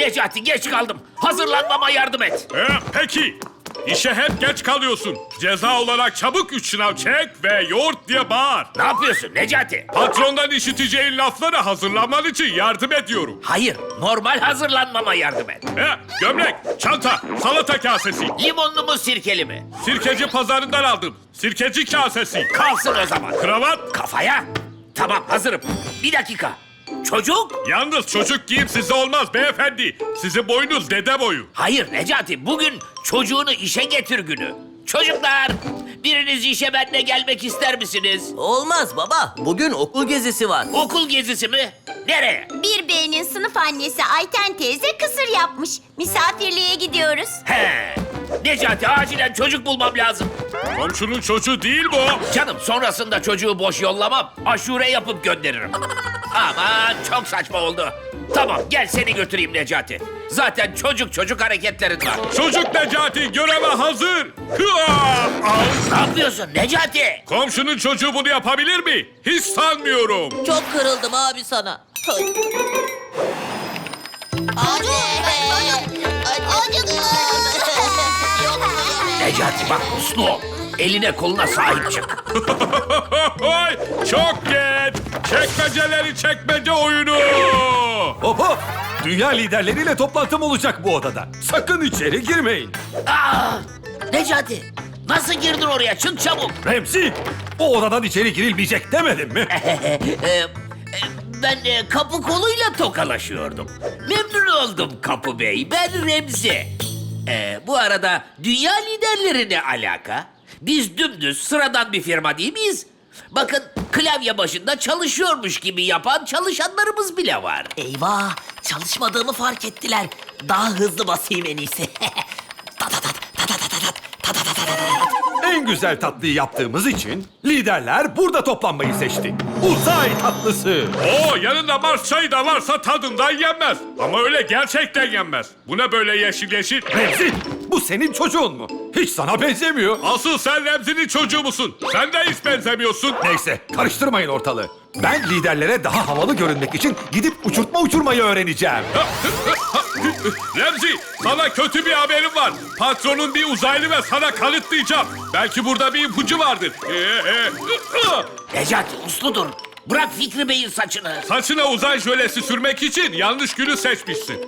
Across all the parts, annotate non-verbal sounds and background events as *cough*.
Necati geç kaldım. Hazırlanmama yardım et. Ee, peki. İşe hep geç kalıyorsun. Ceza olarak çabuk üç şınav çek ve yoğurt diye bağır. Ne yapıyorsun Necati? Patrondan işiteceğin lafları hazırlaman için yardım ediyorum. Hayır, normal hazırlanmama yardım et. He, gömlek, çanta, salata kasesi. Limonlu mu sirkeli mi? Sirkeci pazarından aldım. Sirkeci kasesi. Kalsın o zaman. Kravat. Kafaya. Tamam hazırım. Bir dakika. Çocuk? Yalnız çocuk giyim size olmaz beyefendi. Sizin boyunuz dede boyu. Hayır Necati, bugün çocuğunu işe getir günü. Çocuklar, biriniz işe benimle gelmek ister misiniz? Olmaz baba. Bugün okul gezisi var. Okul gezisi mi? Nereye? Bir B'nin sınıf annesi Ayten teyze kısır yapmış. Misafirliğe gidiyoruz. He. Necati acilen çocuk bulmam lazım. Komşunun çocuğu değil o? Canım sonrasında çocuğu boş yollamam. Aşure yapıp gönderirim. *laughs* Aman çok saçma oldu. Tamam gel seni götüreyim Necati. Zaten çocuk çocuk hareketlerin var. Çocuk Necati göreve hazır. Hıa! Al. Ne yapıyorsun Necati? Komşunun çocuğu bunu yapabilir mi? Hiç sanmıyorum. Çok kırıldım abi sana. Necati bak uslu ol. Eline koluna sahip çık. *laughs* Ay, çok geç. Çekmeceleri çekmece oyunu. Hop hop! Dünya liderleriyle toplantım olacak bu odada. Sakın içeri girmeyin. Aa, Necati nasıl girdin oraya? Çık çabuk. Remzi, o odadan içeri girilmeyecek demedim mi? *laughs* Ee, e, ben e, kapı koluyla tokalaşıyordum. Memnun oldum Kapı Bey. Ben Remzi. Ee, bu arada dünya liderleri ne alaka? Biz dümdüz sıradan bir firma değil miyiz? Bakın klavye başında çalışıyormuş gibi yapan çalışanlarımız bile var. Eyvah! Çalışmadığımı fark ettiler. Daha hızlı basayım en iyisi. En güzel tatlıyı yaptığımız için liderler burada toplanmayı seçti. Uzay tatlısı. Oo yanında Mars çayı da varsa tadından yenmez. Ama öyle gerçekten yenmez. Bu ne böyle yeşil yeşil? Remzi bu senin çocuğun mu? Hiç sana benzemiyor. Asıl sen Remzi'nin çocuğu musun? Sen de hiç benzemiyorsun. Neyse, karıştırmayın ortalığı. Ben liderlere daha havalı görünmek için gidip uçurtma uçurmayı öğreneceğim. *laughs* Remzi sana kötü bir haberim var. Patronun bir uzaylı ve sana kanıtlayacağım. Belki burada bir ipucu vardır. *laughs* Necati usludur. Bırak Fikri Bey'in saçını. Saçına uzay jölesi sürmek için yanlış günü seçmişsin.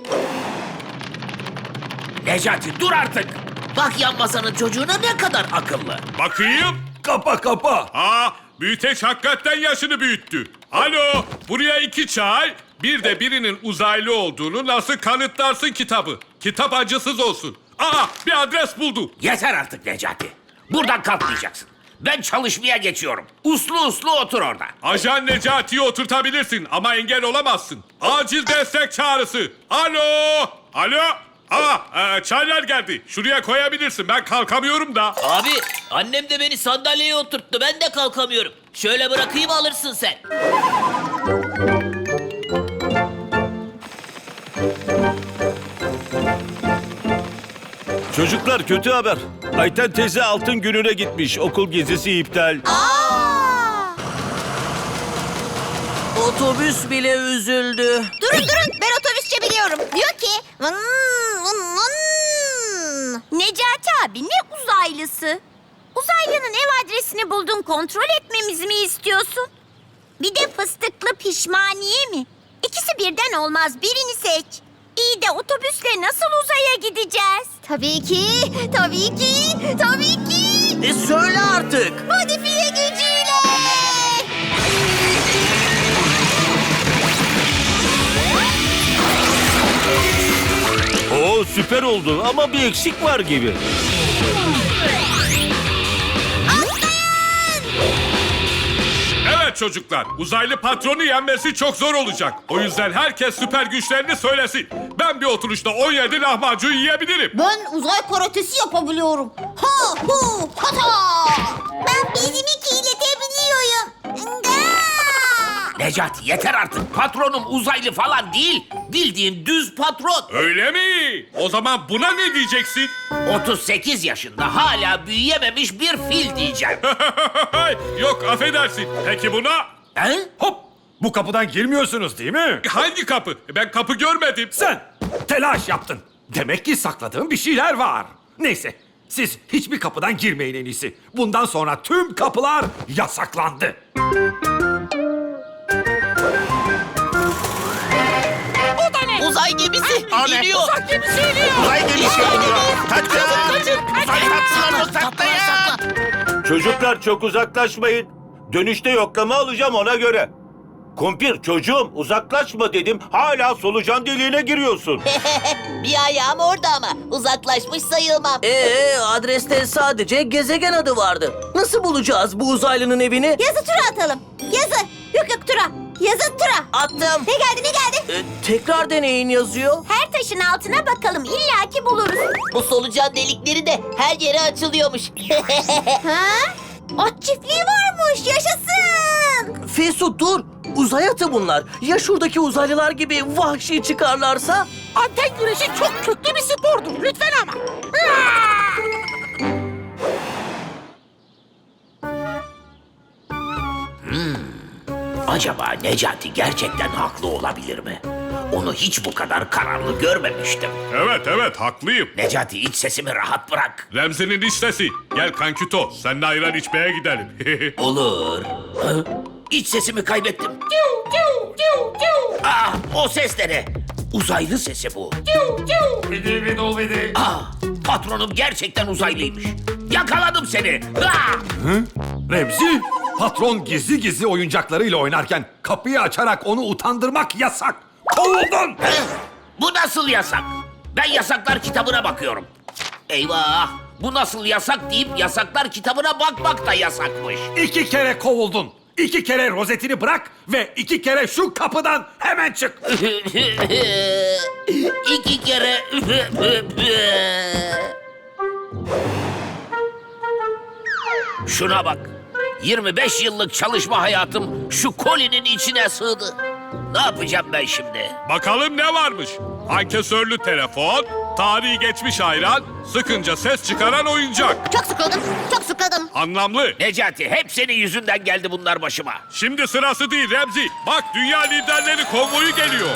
Necati dur artık. Bak yan masanın çocuğuna ne kadar akıllı. Bakayım. Kapa kapa. Aa, büyüteç hakikaten yaşını büyüttü. Alo, buraya iki çay, bir de birinin uzaylı olduğunu nasıl kanıtlarsın kitabı. Kitap acısız olsun. Aa, bir adres buldu. Yeter artık Necati. Buradan kalkmayacaksın. Ben çalışmaya geçiyorum. Uslu uslu otur orada. Ajan Necati'yi oturtabilirsin ama engel olamazsın. Acil destek çağrısı. Alo, alo. Aa, e, çaylar geldi. Şuraya koyabilirsin. Ben kalkamıyorum da. Abi annem de beni sandalyeye oturttu. Ben de kalkamıyorum. Şöyle bırakayım alırsın sen. Çocuklar kötü haber. Ayten teyze altın gününe gitmiş. Okul gezisi iptal. Otobüs bile üzüldü. Durun durun ben otobüsçe biliyorum. Diyor ki... "Vın, vın, vın." Necati abi ne uzaylısı? Uzaylının ev adresini buldun kontrol etmemizi mi istiyorsun? Bir de fıstıklı pişmaniye mi? İkisi birden olmaz birini seç. İyi de otobüsle nasıl uzaya gideceğiz? Tabii ki, tabii ki, tabii ki. E söyle artık. Modifiye gücüyle. Oo süper oldu ama bir eksik var gibi. Evet çocuklar, uzaylı patronu yenmesi çok zor olacak. O yüzden herkes süper güçlerini söylesin. Ben bir oturuşta 17 lahmacun yiyebilirim. Ben uzay karatesi yapabiliyorum. Ha hu hata. Ben bizim Necati yeter artık. Patronum uzaylı falan değil. Bildiğin düz patron. Öyle mi? O zaman buna ne diyeceksin? 38 yaşında hala büyüyememiş bir fil diyeceğim. *laughs* Yok affedersin. Peki buna? He? Hop! Bu kapıdan girmiyorsunuz değil mi? Hangi kapı? Ben kapı görmedim. Sen telaş yaptın. Demek ki sakladığın bir şeyler var. Neyse, siz hiçbir kapıdan girmeyin en iyisi. Bundan sonra tüm kapılar yasaklandı. Uzay gemisi geliyor. Uzay gemisi geliyor. Kaçın. Uzay taksılarını saklayın. Çocuklar çok uzaklaşmayın. Dönüşte yoklama alacağım ona göre. Kumpir çocuğum uzaklaşma dedim. Hala solucan deliğine giriyorsun. *laughs* Bir ayağım orada ama uzaklaşmış sayılmam. Ee, adreste sadece gezegen adı vardı. Nasıl bulacağız bu uzaylının evini? Yazı tura atalım. Yazı. Yok yok tura. Yazı tura. Attım. Ne geldi ne geldi? Ee, tekrar deneyin yazıyor. Her taşın altına bakalım. İlla ki buluruz. Bu solucan delikleri de her yere açılıyormuş. *laughs* Ha? At çiftliği varmış. Yaşasın. Fesu dur. Uzay atı bunlar. Ya şuradaki uzaylılar gibi vahşi çıkarlarsa? Anten güreşi çok köklü bir spordur. Lütfen ama. Acaba Necati gerçekten haklı olabilir mi? Onu hiç bu kadar kararlı görmemiştim. Evet evet haklıyım. Necati iç sesimi rahat bırak. Remzi'nin iç sesi. Gel kanküto. Seninle ayran içmeye gidelim. *laughs* Olur. Hı? İç sesimi kaybettim. Ah o ses de ne? Uzaylı sesi bu. Ah patronum gerçekten uzaylıymış. Yakaladım seni. Ah! Remzi, patron gizli gizli oyuncaklarıyla oynarken kapıyı açarak onu utandırmak yasak. Kovuldun! Bu nasıl yasak? Ben yasaklar kitabına bakıyorum. Eyvah! Bu nasıl yasak deyip yasaklar kitabına bakmak da yasakmış. İki kere kovuldun. İki kere rozetini bırak ve iki kere şu kapıdan hemen çık. *laughs* İki kere... *laughs* Şuna bak. 25 yıllık çalışma hayatım şu kolinin içine sığdı. Ne yapacağım ben şimdi? Bakalım ne varmış? Ankesörlü telefon, tarihi geçmiş ayran, sıkınca ses çıkaran oyuncak. Çok sıkıldım. Çok sıkıldım. Anlamlı. Necati hep senin yüzünden geldi bunlar başıma. Şimdi sırası değil Remzi. Bak dünya liderleri konvoyu geliyor.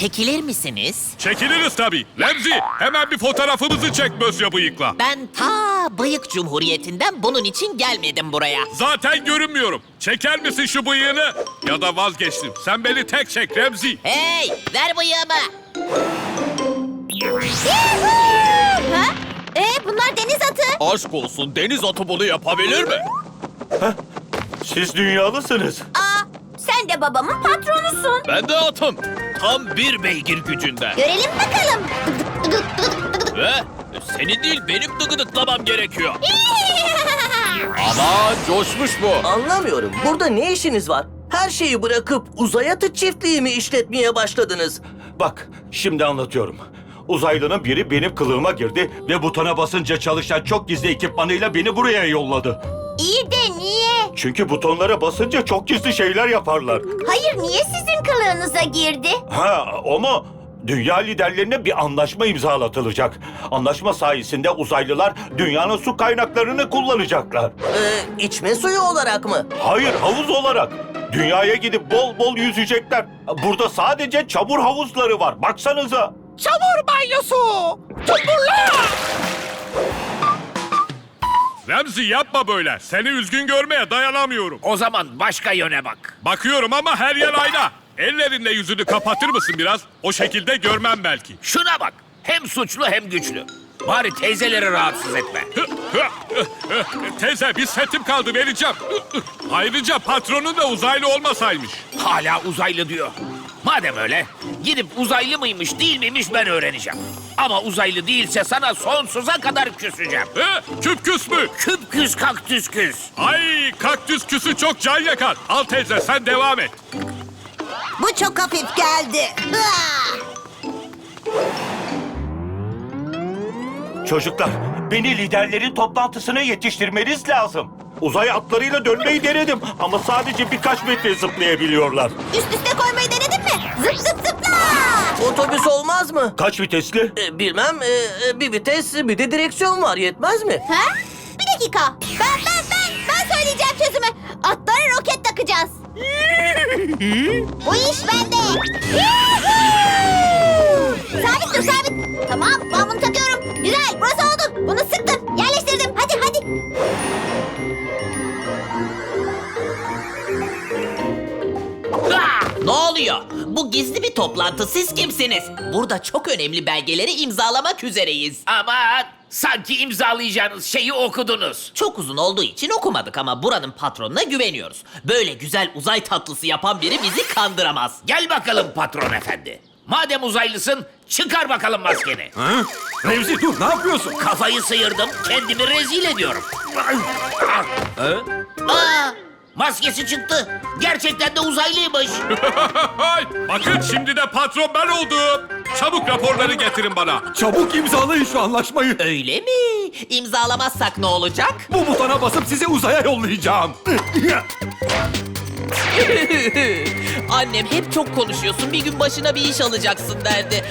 Çekilir misiniz? Çekiliriz tabii. Remzi hemen bir fotoğrafımızı çek Mösyö Bıyık'la. Ben ta Bayık Cumhuriyeti'nden bunun için gelmedim buraya. Zaten görünmüyorum. Çeker misin şu bıyığını? Ya da vazgeçtim. Sen beni tek çek Remzi. Hey, ver bıyığımı. Ha? Ee, bunlar deniz atı. Aşk olsun deniz atı bunu yapabilir mi? Siz dünyalısınız. Aa, sen de babamın patronusun. Ben de atım. Tam bir beygir gücünde. Görelim bakalım. Ve seni değil benim dıgıdıklamam gerekiyor. *laughs* Ama coşmuş bu. Anlamıyorum. Burada ne işiniz var? Her şeyi bırakıp uzay atı çiftliği mi işletmeye başladınız? Bak şimdi anlatıyorum. Uzaylının biri benim kılığıma girdi ve butona basınca çalışan çok gizli ekipmanıyla beni buraya yolladı. İyi de niye? Çünkü butonlara basınca çok gizli şeyler yaparlar. Hayır, niye sizin kılığınıza girdi? Ha ama dünya liderlerine bir anlaşma imzalatılacak. Anlaşma sayesinde uzaylılar dünyanın su kaynaklarını kullanacaklar. Ee, içme suyu olarak mı? Hayır havuz olarak. Dünyaya gidip bol bol yüzecekler. Burada sadece çamur havuzları var. Baksanıza. Çamur banyosu. Tumburlar. Remzi yapma böyle. Seni üzgün görmeye dayanamıyorum. O zaman başka yöne bak. Bakıyorum ama her yer ayna. Ellerinle yüzünü kapatır mısın biraz? O şekilde görmem belki. Şuna bak. Hem suçlu hem güçlü. Bari teyzeleri rahatsız etme. *laughs* Teyze bir setim kaldı vereceğim. Ayrıca patronun da uzaylı olmasaymış. Hala uzaylı diyor. Madem öyle, gidip uzaylı mıymış değil miymiş ben öğreneceğim. Ama uzaylı değilse sana sonsuza kadar küseceğim. He, küp küs mü? Küp küs kaktüs küs. Ay kaktüs küsü çok can yakar. Al teyze sen devam et. Bu çok hafif geldi. Çocuklar, beni liderlerin toplantısına yetiştirmeniz lazım. Uzay atlarıyla dönmeyi denedim ama sadece birkaç metre zıplayabiliyorlar. Üst üste koymayı denedin mi? Zıp zıp zıpla! Otobüs olmaz mı? Kaç vitesli? E, bilmem. e, e, bir vites bir de direksiyon var. Yetmez mi? Ha? Bir dakika. Ben ben ben ben söyleyeceğim çözümü. Atlara roket takacağız. *laughs* Bu iş bende. Bu gizli bir toplantı. Siz kimsiniz? Burada çok önemli belgeleri imzalamak üzereyiz. Aman sanki imzalayacağınız şeyi okudunuz. Çok uzun olduğu için okumadık ama buranın patronuna güveniyoruz. Böyle güzel uzay tatlısı yapan biri bizi kandıramaz. Gel bakalım patron efendi. Madem uzaylısın çıkar bakalım maskeni. Ha? Remzi dur ne yapıyorsun? Kafayı sıyırdım kendimi rezil ediyorum. Aa, maskesi çıktı. Gerçekten de uzaylıymış. Hay! Bakın şimdi de patron ben oldum. Çabuk raporları getirin bana. Çabuk imzalayın şu anlaşmayı. Öyle mi? İmzalamazsak ne olacak? Bu butona basıp sizi uzaya yollayacağım. *laughs* Annem hep çok konuşuyorsun. Bir gün başına bir iş alacaksın derdi.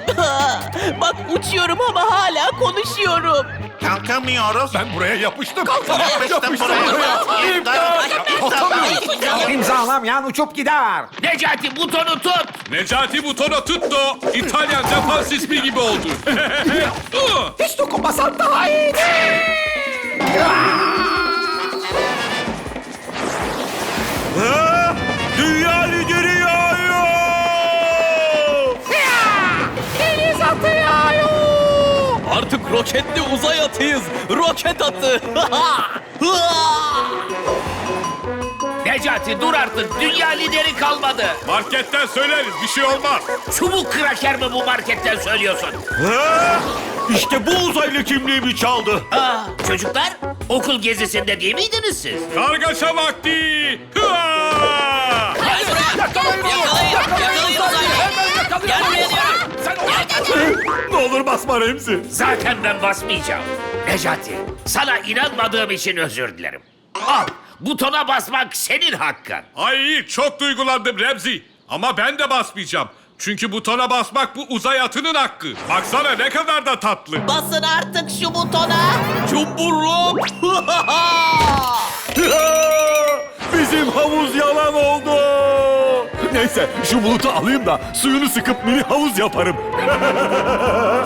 Anneciğim. *laughs* Bak uçuyorum ama hala konuşuyorum. Kalkamıyoruz. Ben buraya yapıştım. Yapıştım buraya. İmdat! Atamıyorum. İmzalamayan uçup gider. Necati butonu tut. Necati butona tuttu. İtalyan defans ismi gibi oldu. *laughs* Hiç dokunmasan daha iyiydi. Ha? Dünya lideri yağıyor! Roketli uzay atıyız. Roket atı. Necati dur artık dünya lideri kalmadı. Marketten söyleriz bir şey olmaz. Çubuk kraker mi bu marketten söylüyorsun? İşte bu uzaylı kimliğimi çaldı. Aa, çocuklar okul gezisinde değil miydiniz siz? Kargaşa vakti. Hıa! Yakalayın. Yakalayın uzaylı. Gel buraya diyorum. Ne olur basma Remzi. Zaten ben basmayacağım. Necati, sana inanmadığım için özür dilerim. Al, butona basmak senin hakkın. Ay çok duygulandım Remzi. Ama ben de basmayacağım. Çünkü butona basmak bu uzay atının hakkı. Baksana ne kadar da tatlı. Basın artık şu butona. Cumburluk. *laughs* Bizim havuz yalan oldu. Neyse şu bulutu alayım da suyunu sıkıp mini havuz yaparım. *laughs*